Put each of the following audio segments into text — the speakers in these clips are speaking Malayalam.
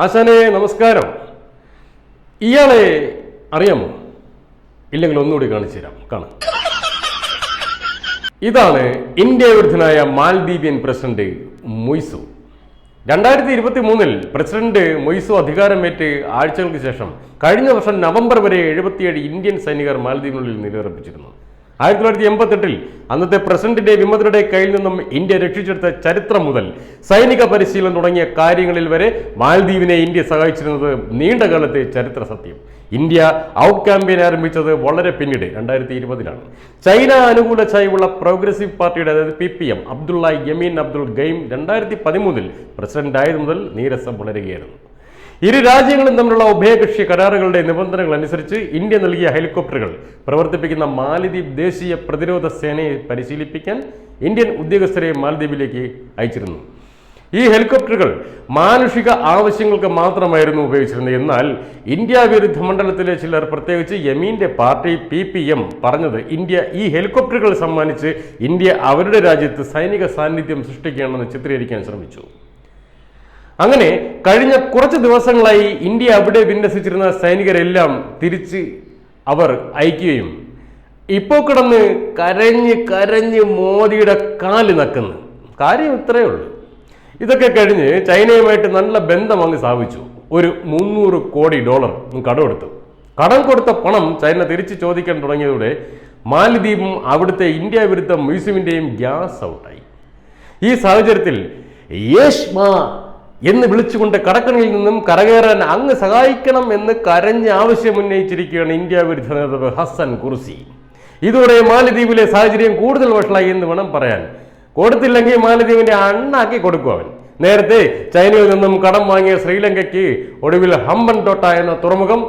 ആശാനെ നമസ്കാരം. ഇയാളെ അറിയാമോ? ഇല്ലെങ്കിൽ ഒന്നുകൂടി കാണിച്ചു തരാം. കാണാം. ഇതാണ് ഇന്ത്യ വിരുദ്ധനായ മാൽദീപിയൻ പ്രസിഡന്റ് മൊയ്സു. രണ്ടായിരത്തി ഇരുപത്തി മൂന്നിൽ പ്രസിഡന്റ് മൊയ്സു അധികാരമേറ്റ് ആഴ്ചകൾക്ക് ശേഷം കഴിഞ്ഞ വർഷം നവംബർ വരെ എഴുപത്തിയേഴ് ഇന്ത്യൻ സൈനികർ മാലദ്വീപിനുള്ളിൽ നിലയുറപ്പിച്ചിരുന്നു ആയിരത്തി തൊള്ളായിരത്തി എൺപത്തെട്ടിൽ അന്നത്തെ പ്രസിഡന്റിന്റെ വിമതരുടെ കയ്യിൽ നിന്നും ഇന്ത്യ രക്ഷിച്ചെടുത്ത ചരിത്രം മുതൽ സൈനിക പരിശീലനം തുടങ്ങിയ കാര്യങ്ങളിൽ വരെ മാലദ്വീപിനെ ഇന്ത്യ സഹായിച്ചിരുന്നത് നീണ്ടകാലത്തെ ചരിത്ര സത്യം. ഇന്ത്യ ഔട്ട് ക്യാമ്പയിൻ ആരംഭിച്ചത് വളരെ പിന്നീട് രണ്ടായിരത്തി ഇരുപതിലാണ് ചൈന അനുകൂല ചായവുള്ള പ്രോഗ്രസീവ് പാർട്ടിയുടെ അതായത് P P M Abdulla Yameen Abdul Gayoom രണ്ടായിരത്തി പതിമൂന്നിൽ പ്രസിഡന്റ് ആയത് മുതൽ നീരസം വളരുകയായിരുന്നു ഇരു രാജ്യങ്ങളും തമ്മിലുള്ള ഉഭയകക്ഷി കരാറുകളുടെ നിബന്ധനകൾ അനുസരിച്ച് ഇന്ത്യ നൽകിയ ഹെലികോപ്റ്ററുകൾ പ്രവർത്തിപ്പിക്കുന്ന മാലിദ്വീപ് ദേശീയ പ്രതിരോധ സേനയെ പരിശീലിപ്പിക്കാൻ ഇന്ത്യൻ ഉദ്യോഗസ്ഥരെ മാലദ്വീപിലേക്ക് അയച്ചിരുന്നു. ഈ ഹെലികോപ്റ്ററുകൾ മാനുഷിക ആവശ്യങ്ങൾക്ക് മാത്രമായിരുന്നു ഉപയോഗിച്ചിരുന്നത്. എന്നാൽ ഇന്ത്യ വിരുദ്ധ മണ്ഡലത്തിലെ ചിലർ പ്രത്യേകിച്ച് യമീന്റെ പാർട്ടി പി പി എം പറഞ്ഞത് ഇന്ത്യ ഈ ഹെലികോപ്റ്ററുകൾ സമ്മാനിച്ച് ഇന്ത്യ അവരുടെ രാജ്യത്ത് സൈനിക സാന്നിധ്യം സൃഷ്ടിക്കുകയാണെന്ന് ചിത്രീകരിക്കാൻ ശ്രമിച്ചു. അങ്ങനെ കഴിഞ്ഞ കുറച്ച് ദിവസങ്ങളായി ഇന്ത്യ അവിടെ വിന്യസിച്ചിരുന്ന സൈനികരെല്ലാം തിരിച്ച് അവർ അയക്കുകയും ഇപ്പോൾ കിടന്ന് കരഞ്ഞ് കരഞ്ഞ് മോദിയുടെ കാൽ നക്കുന്നു. കാര്യം ഇത്രയേ ഉള്ളൂ. ഇതൊക്കെ കഴിഞ്ഞ് ചൈനയുമായിട്ട് നല്ല ബന്ധം അങ്ങ് സ്ഥാപിച്ചു. ഒരു മുന്നൂറ് കോടി ഡോളർ കടം കടമെടുത്തു കടം കൊടുത്ത പണം ചൈന തിരിച്ചു ചോദിക്കാൻ തുടങ്ങിയതോടെ മാലിദ്വീപും അവിടുത്തെ ഇന്ത്യ വിരുദ്ധ മ്യൂസിയമിന്റെയും ഗ്യാസ് ഔട്ടായി. ഈ സാഹചര്യത്തിൽ യേഷ്മ എന്ന് വിളിച്ചുകൊണ്ട് കടക്കണിയിൽ നിന്നും കരകയറാൻ അങ്ങ് സഹായിക്കണം എന്ന് കരഞ്ഞ് ആവശ്യം ഉന്നയിച്ചിരിക്കുകയാണ് ഇന്ത്യ വിരുദ്ധ നേതാവ് ഹസൻ കുർസി ഇതോടെ മാലദ്വീപിലെ സാഹചര്യം കൂടുതൽ വഷളായി എന്ന് വേണം പറയാൻ. കൊടുത്തില്ലെങ്കിൽ മാലദ്വീപിന്റെ അണ്ണാക്കി കൊടുക്കും അവൻ. നേരത്തെ ചൈനയിൽ നിന്നും കടം വാങ്ങിയ ശ്രീലങ്കയ്ക്ക് ഒടുവിൽ ഹമ്പൻ തോട്ട എന്ന തുറമുഖം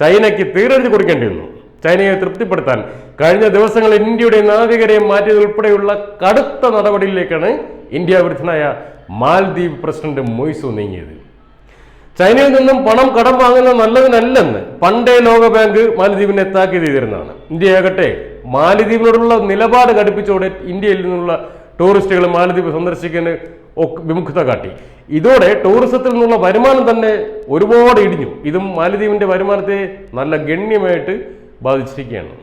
ചൈനയ്ക്ക് തീരെഴുതി കൊടുക്കേണ്ടി വന്നു. ചൈനയെ തൃപ്തിപ്പെടുത്താൻ കഴിഞ്ഞ ദിവസങ്ങളിൽ ഇന്ത്യയുടെ നാവികരെ മാറ്റിയതുൾപ്പെടെയുള്ള കടുത്ത നടപടിയിലേക്കാണ് ഇന്ത്യ വിരുദ്ധനായ മാൽദ്വീപ് പ്രസിഡന്റ് മൊയ്സു നീങ്ങിയത്. ചൈനയിൽ നിന്നും പണം കടം വാങ്ങുന്നത് നല്ലതിനല്ലെന്ന് പണ്ടേ ലോക ബാങ്ക് മാലദ്വീപിനെ താക്കീത് ചെയ്തിരുന്നതാണ്. ഇന്ത്യയാകട്ടെ മാലദ്വീപിനോടുള്ള നിലപാട് കടുപ്പിച്ചോടെ ഇന്ത്യയിൽ നിന്നുള്ള ടൂറിസ്റ്റുകൾ മാലദ്വീപ് സന്ദർശിക്കാൻ ഒക്കെ വിമുഖത കാട്ടി. ഇതോടെ ടൂറിസത്തിൽ നിന്നുള്ള വരുമാനം തന്നെ ഒരുപാട് ഇടിഞ്ഞു. ഇതും മാലദ്വീപിന്റെ വരുമാനത്തെ നല്ല ഗണ്യമായിട്ട് ബാധിച്ചിരിക്കുകയാണ്.